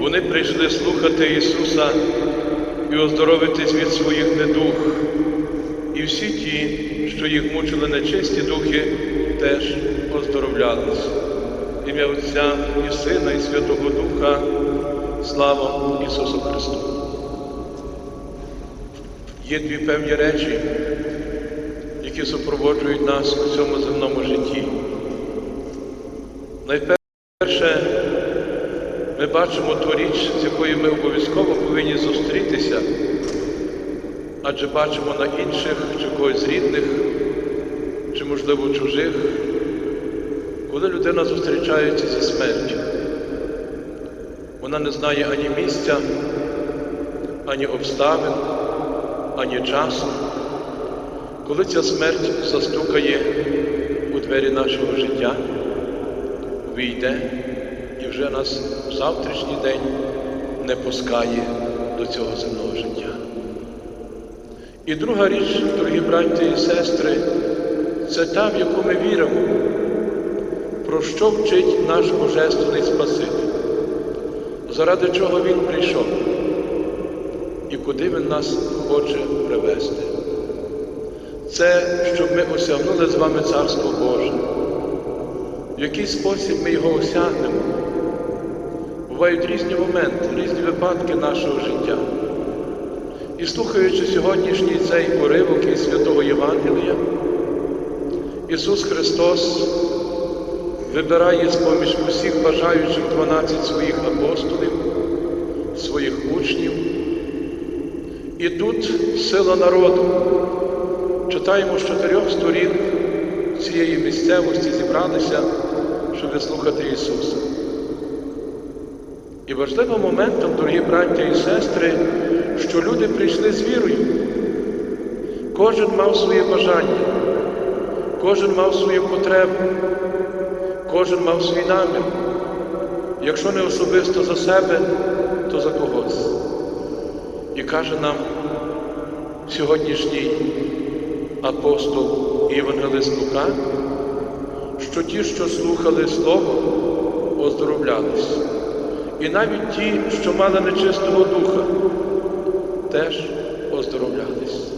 Вони прийшли слухати Ісуса і оздоровитись від своїх недуг. І всі ті, що їх мучили нечисті духи, теж оздоровлялись. Ім'я Отця і Сина, і Святого Духа. Слава Ісусу Христу! Є дві певні речі, які супроводжують нас у цьому земному житті. Бачимо ту річ, з якою ми обов'язково повинні зустрітися, адже бачимо на інших, чи когось рідних, чи, можливо, чужих, коли людина зустрічається зі смертю. Вона не знає ані місця, ані обставин, ані часу. Коли ця смерть застукає у двері нашого життя, війде і вже нас в завтрашній день не пускає до цього земного життя. І друга річ, дорогі браті і сестри, це та, в яку ми віримо, про що вчить наш Божественний Спаситель, заради чого Він прийшов і куди Він нас хоче привести. Це щоб ми осягнули з вами Царство Боже. В який спосіб ми його осягнемо? Бувають різні моменти, різні випадки нашого життя. І слухаючи сьогоднішній цей уривок із Святого Євангелія, Ісус Христос вибирає з-поміж усіх бажаючих 12 своїх апостолів, своїх учнів. І тут сила народу. Читаємо з чотирьох сторін цієї місцевості зібралися, щоб слухати Ісуса. І важливим моментом, дорогі браття і сестри, що люди прийшли з вірою. Кожен мав своє бажання, кожен мав свою потребу, кожен мав свій намір. Якщо не особисто за себе, то за когось. І каже нам сьогоднішній апостол і євангелист Лука, що ті, що слухали Слово, оздоровлялись. І навіть ті, що мали нечистого духа, теж оздоровлялись.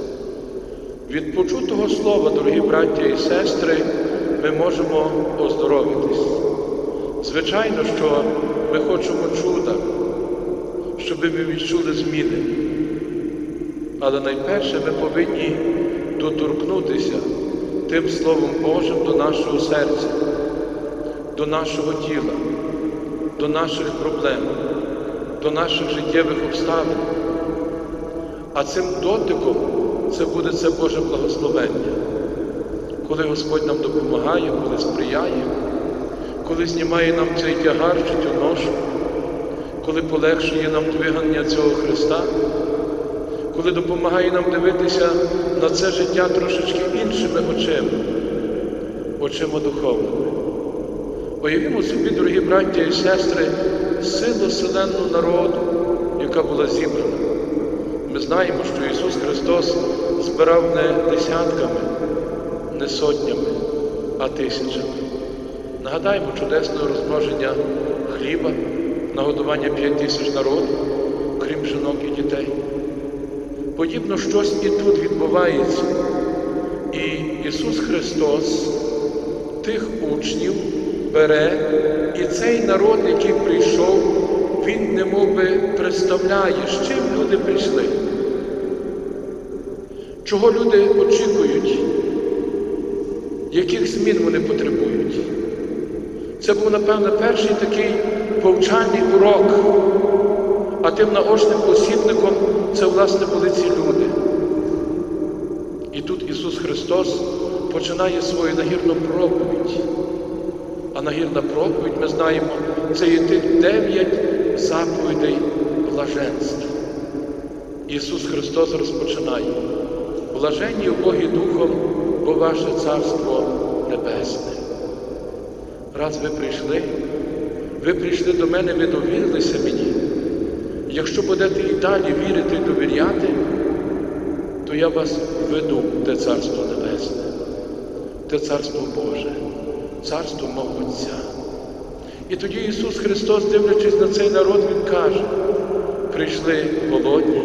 Від почутого слова, дорогі браття і сестри, ми можемо оздоровитись. Звичайно, що ми хочемо чуда, щоб ми відчули зміни. Але найперше ми повинні доторкнутися тим Словом Божим до нашого серця, до нашого тіла, до наших проблем, до наших життєвих обставин. А цим дотиком це буде це Боже благословення, коли Господь нам допомагає, коли сприяє, коли знімає нам цей тягар чи цю ношу, коли полегшує нам двигання цього Христа коли допомагає нам дивитися на це життя трошечки іншими очима, очима духовними. Уявімо собі, дорогі браття і сестри, силу селенну народу, яка була зібрана. Ми знаємо, що Ісус Христос збирав не десятками, не сотнями, а тисячами. Нагадаємо чудесне розмноження хліба, нагодування п'ять тисяч народу, крім жінок і дітей. Подібно щось і тут відбувається. І Ісус Христос тих учнів бере, і цей народ, який прийшов, Він не би представляє, з чим люди прийшли, чого люди очікують, яких змін вони потребують. Це був, напевно, перший такий повчальний урок. А тим наочним посібником це, власне, були ці люди. І тут Ісус Христос починає свою нагірну проповідь. Нагірна проповідь, ми знаємо, це є тих дев'ять заповідей блаженства. Ісус Христос розпочинає. Блаженні Боги Духом, бо ваше Царство Небесне. Раз ви прийшли, ви прийшли до мене, ви довірилися мені. Якщо будете і далі вірити і довіряти, то я вас веду в те Царство Небесне, те Царство Боже, Царство мого Отця. І тоді Ісус Христос, дивлячись на цей народ, Він каже, прийшли голодні,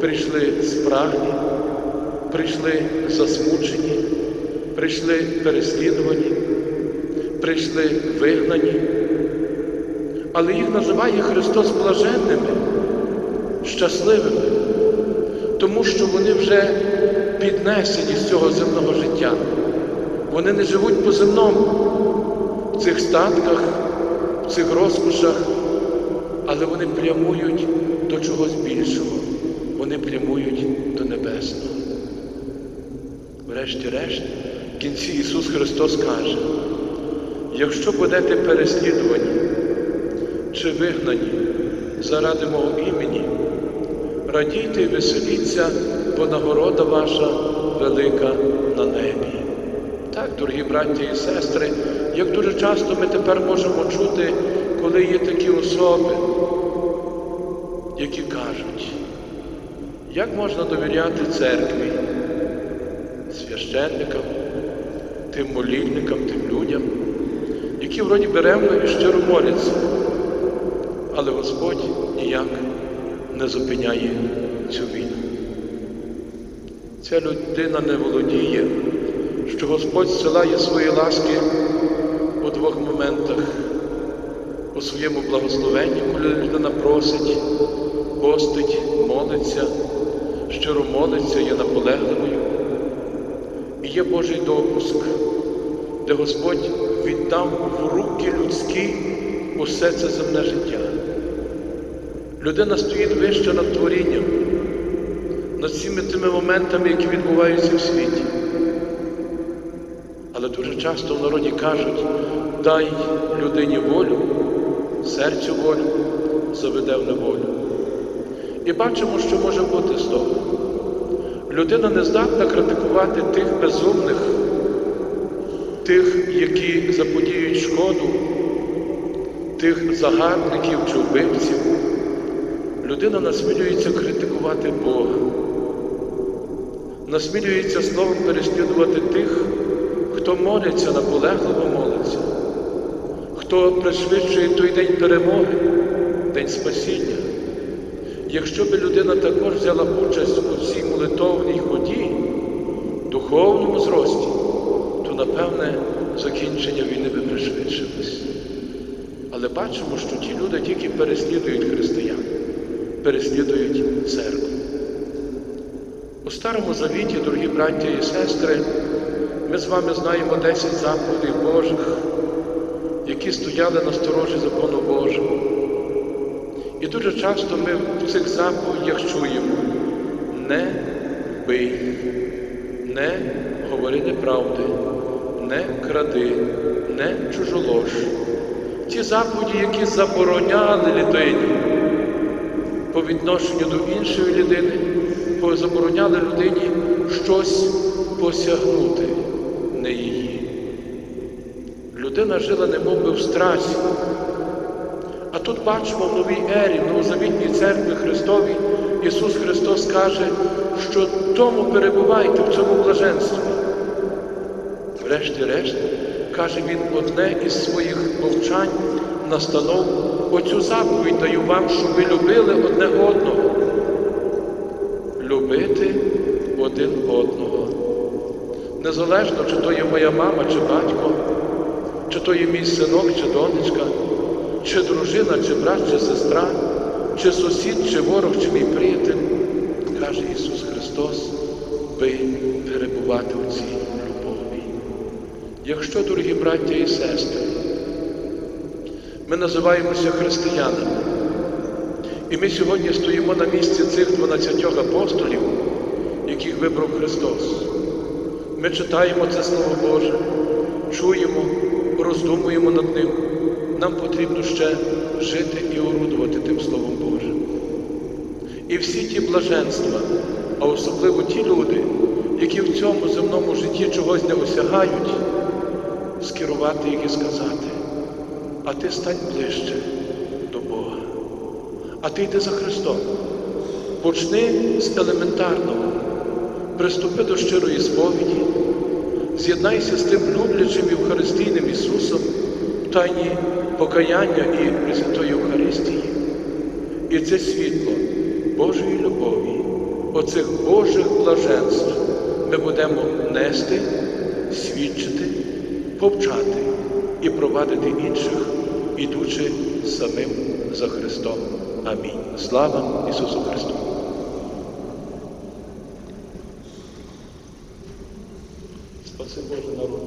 прийшли спрагні, прийшли засмучені, прийшли переслідувані, прийшли вигнані. Але їх називає Христос блаженними, щасливими, тому що вони вже піднесені з цього земного життя. Вони не живуть по земному, в цих статках, в цих розкошах, але вони прямують до чогось більшого. Вони прямують до небесного. Врешті-решт, в кінці Ісус Христос каже, якщо будете переслідувані чи вигнані заради мого імені, радійте і веселіться, бо нагорода ваша велика на небі. Дорогі браті і сестри, як дуже часто ми тепер можемо чути, коли є такі особи, які кажуть, як можна довіряти церкві, священникам, тим молільникам, тим людям, які вроді беремо і щиро моляться, але Господь ніяк не зупиняє цю війну. Ця людина не володіє, що Господь зсилає свої ласки у двох моментах. У своєму благословенні, коли людина просить, постить, молиться, щиро молиться, є наполегливою. І є Божий допуск, де Господь віддав в руки людські усе це земне життя. Людина стоїть вище над творінням, над всіми тими моментами, які відбуваються в світі. Часто в народі кажуть, дай людині волю, серцю волю, заведе в неволю. І бачимо, що може бути з того. Людина не здатна критикувати тих безумних, тих, які заподіють шкоду, тих загарбників чи вбивців. Людина насмілюється критикувати Бога, насмілюється словом переслідувати тих, хто молиться, наполегливо молиться, хто пришвидшує той день перемоги, день спасіння. Якщо би людина також взяла участь у цій молитовній ході, духовному зрості, то напевне закінчення війни би пришвидшилось. Але бачимо, що ті люди тільки переслідують християн, переслідують церкву. У Старому Завіті, дорогі браття і сестри, ми з вами знаємо 10 заповідей Божих, які стояли на сторожі закону Божого. І дуже часто ми в цих заповідях чуємо не бий, не говори неправди, не кради, не чужолож. Ті заповіді, які забороняли людині по відношенню до іншої людини, забороняли людині щось посягнути. Людина жила немов би в страсі. А тут бачимо в новій ері, в новозавітній церкві Христовій, Ісус Христос каже, що тому перебувайте в цьому блаженстві. Врешті-решт, каже Він одне із своїх повчань, настанов, оцю заповідь даю вам, щоб ви любили одне одного. Любити один одного. Незалежно, чи то є моя мама, чи батько, чи то є мій синок, чи донечка, чи дружина, чи брат, чи сестра, чи сусід, чи ворог, чи мій приятель, каже Ісус Христос, ви перебувати у цій любові. Якщо, дорогі браття і сестри, ми називаємося християнами, і ми сьогодні стоїмо на місці цих 12 апостолів, яких вибрав Христос. Ми читаємо це Слово Боже, чуємо, роздумуємо над ним. Нам потрібно ще жити і орудувати тим Словом Божим. І всі ті блаженства, а особливо ті люди, які в цьому земному житті чогось не осягають, скерувати їх і сказати, а ти стань ближче до Бога. А ти йди за Христом. Почни з елементарного. Приступи до щирої сповіді, з'єднайся з тим люблячим Євхаристійним Ісусом в тайні покаяння і Пресвятої Євхаристії. І це світло Божої любові, оцих Божих блаженств ми будемо нести, свідчити, повчати і провадити інших, ідучи самим за Христом. Амінь. Слава Ісусу Христу! Спаси Божий народ.